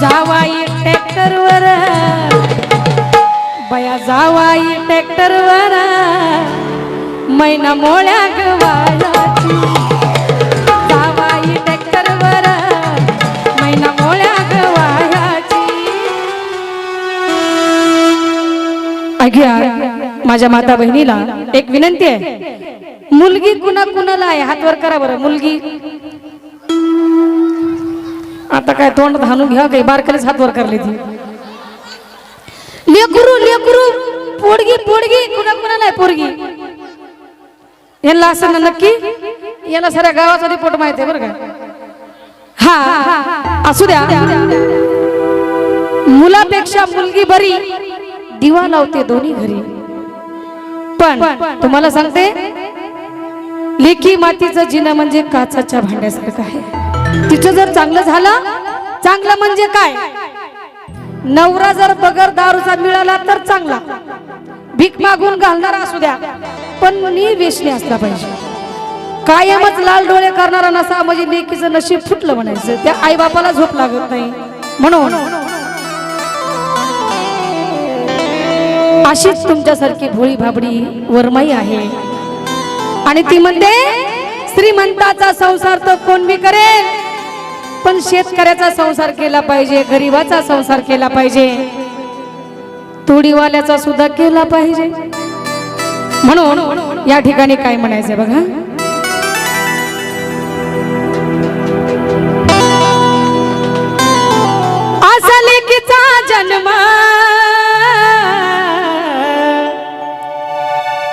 जावाई ट्रॅक्टरवर. बया जावाई ट्रॅक्टरवर. मैना मोळ्या गवायाची जावाई ट्रॅक्टरवर. मैना मोळ्या गवायाची अघ्या माझ्या माता बहिणीला एक विनंती आहे. मुलगी कुणा कुणाला आहे? हात वर करा बरं मुलगी. आता काय तोंड धानून घ्या काही बारकालीच हातवर वर ती. लेकरू लेकरू पोडगी पोडगी कुणा कुणाला आहे पोरगी. यांना असं ना नक्की याला साऱ्या गावाचा रिपोर्ट माहिती आहे बरं का. हा हा असू द्या. मुलापेक्षा मुलगी बरी दिवा लावते दोन्ही घरी. पण तुम्हाला सांगते लेखी मातीचं जिना म्हणजे काचाच्या भांड्यासारखं आहे. तिचं जर चांगलं झालं चांगलं म्हणजे काय? नवरा जर बगर दारूचा मिळाला तर चांगला. भीक मागून घालणारा असू द्या पण वेशने असला पाहिजे. कायमच लाल डोळे करणारा नसा म्हणजे लेकीचं नशीब फुटलं म्हणायचं. त्या आई बापाला झोप लागत नाही. म्हणून अशीच तुमच्यासारखी भोळी भाबडी वरमाई आहे. आणि ती म्हणते श्रीमंताचा संसार तर कोण मी करेल? पण शेतकऱ्याचा संसार केला पाहिजे गरीबाचा संसार केला पाहिजे. तोडीवाल्याचा सुद्धा केला पाहिजे. म्हणून या ठिकाणी काय म्हणायचंय बघा? असा लेकीचा जन्म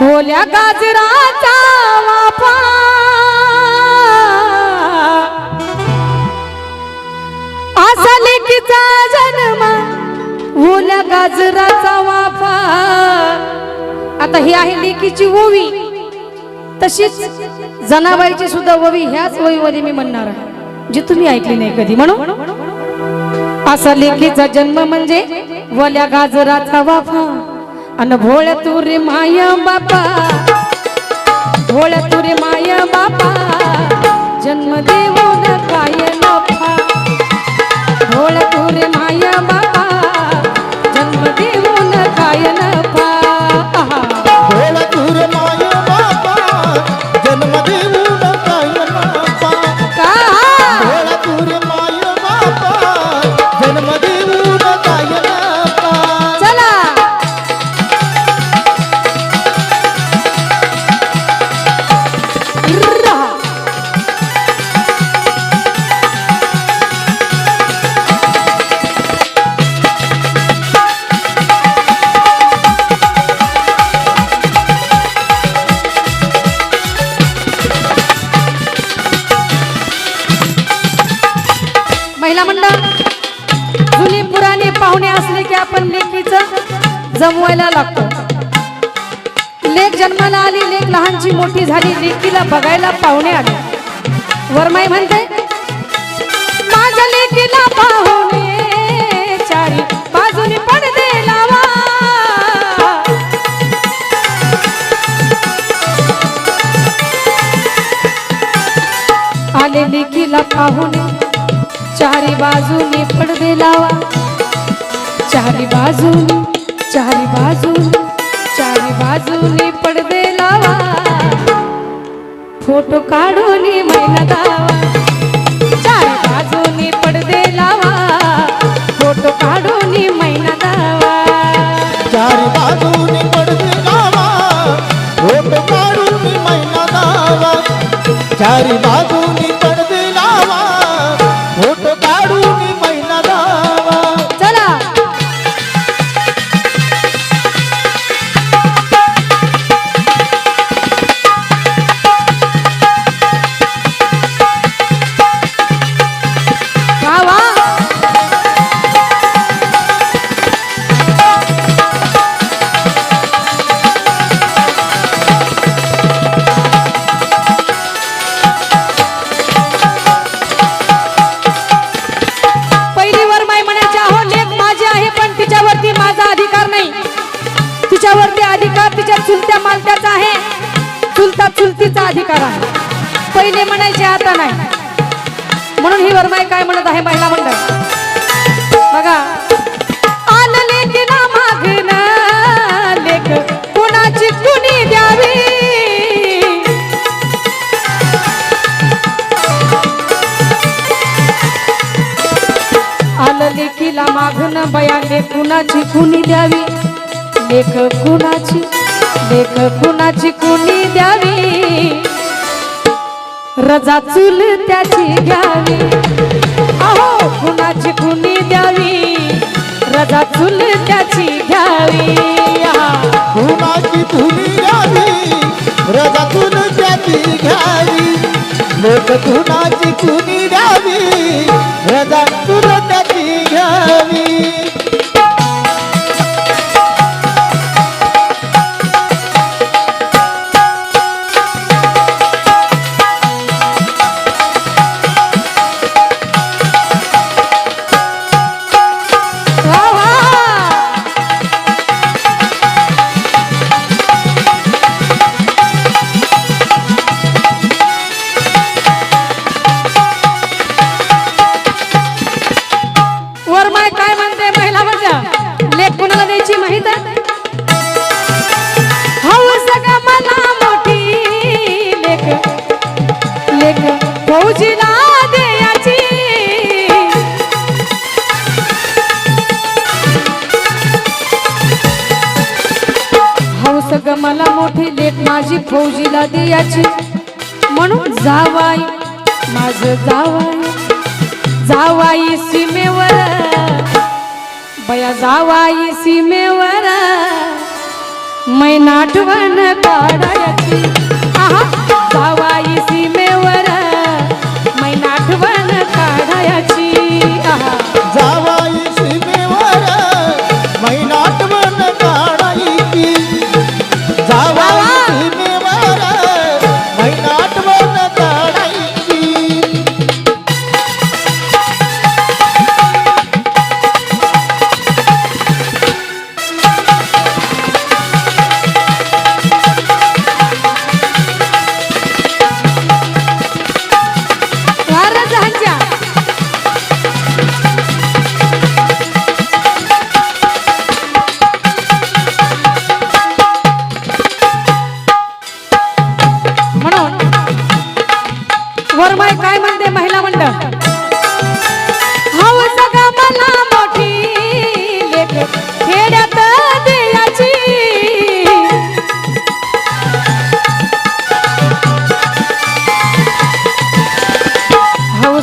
भोल्या गाजराचा असा लेकीचा जन्म भोल्या गाजराचा वाफा. आता ही आहे लेकीची ओवी. तशीच जनाबाईची सुद्धा ओवी ह्याच ओवीमध्ये मी म्हणणार आहे जी तुम्ही ऐकली नाही कधी. म्हणून असा लेकीचा जन्म म्हणजे वल्या गाजराचा वाफा. अन भोळ तुरे माया बापा. भोळ्या तुरे माया बापा. जन्म देऊन काय नफा. भोळ तुरे माया बापा मुलीचं जमवायला लागतो. लेख जन्माला आली लेख लहानची मोठी झाली लेकीला बघायला पाहुणे आले. वरमाई म्हणते माझ्या लेकीला पाहुणे चारी बाजूनी पडदे लावा. आले लेकीला पाहुणे चारी बाजूने पडदे लावा. चारी बाजू चारी बाजू चारी बाजूनी पडदे लावा. फोटो काढून मैना दावा. फरमाय काय म्हणत आहे महिला मंडळ? बघा. आन लेखिना कुणाची कुणी द्यावी? आन लेखीला मागन बयाने कुणाची कुणी द्यावी? लेख कुणाची लेख कुणाची कुणी द्यावी? रजा चूल त्याची घ्यावी. अहो कुणाची कुणी द्यावी. रजा चुल त्याची घ्यावी कुणाची कुणी द्यावी. रजा चुल त्याची घ्यावी. लोक कुणाची कुणी द्यावी. रजा चुल त्याची घ्यावी. मला मोठी लेख माझी फौजीला द्यायची. म्हणून जावाई माझ जावाई जावाई सीमेवर. बया जावाई सीमेवर. मैना काढायची. आहा.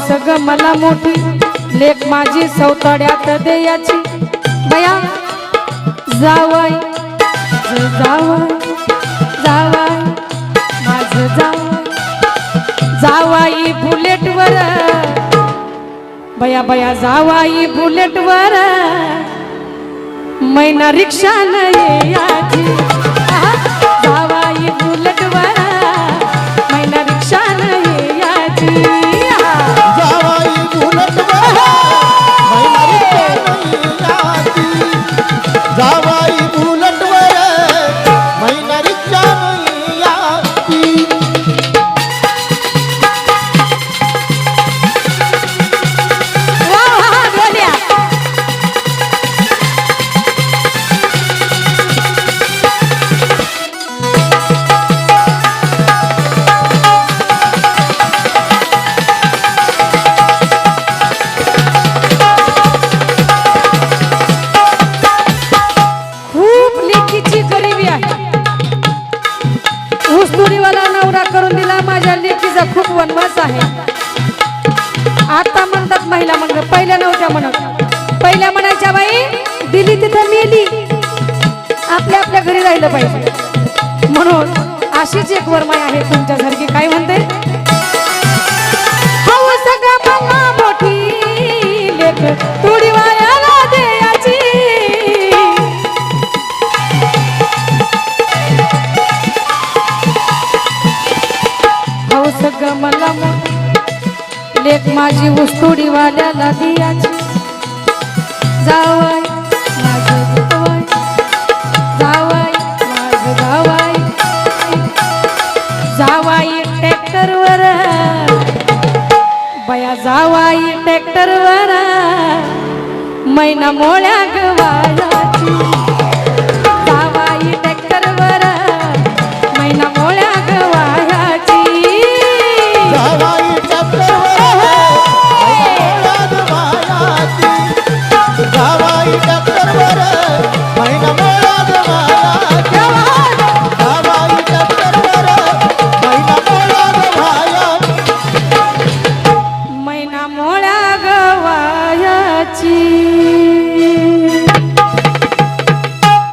हौस ग मला मोठी. लेख माझी सौताड्यात देयाची. बया जावाय जावाय जावाय माझ जावाय जावाई बुलेटवर. बया बया जावाई बुलेटवर. मैना रिक्षान याची जावाई बुलटवर पहिल्या म्हणत पहिल्या म्हणायच्या बाई दिली तिथं मेली. आपल्या आपल्या घरी राहिलं पाहिजे. म्हणून अशीच एक वरमाय आहे तुमच्यासारखी. काय म्हणते? हौस ग मला लेख मला लेख माझी ऊसतोडीवाल्याला दियाची जावाय माझं जावाय जावाय माझं जावाय जावाई ट्रॅक्टरवर. बया जावाई ट्रॅक्टरवर. मैना मोळ्या गवायाची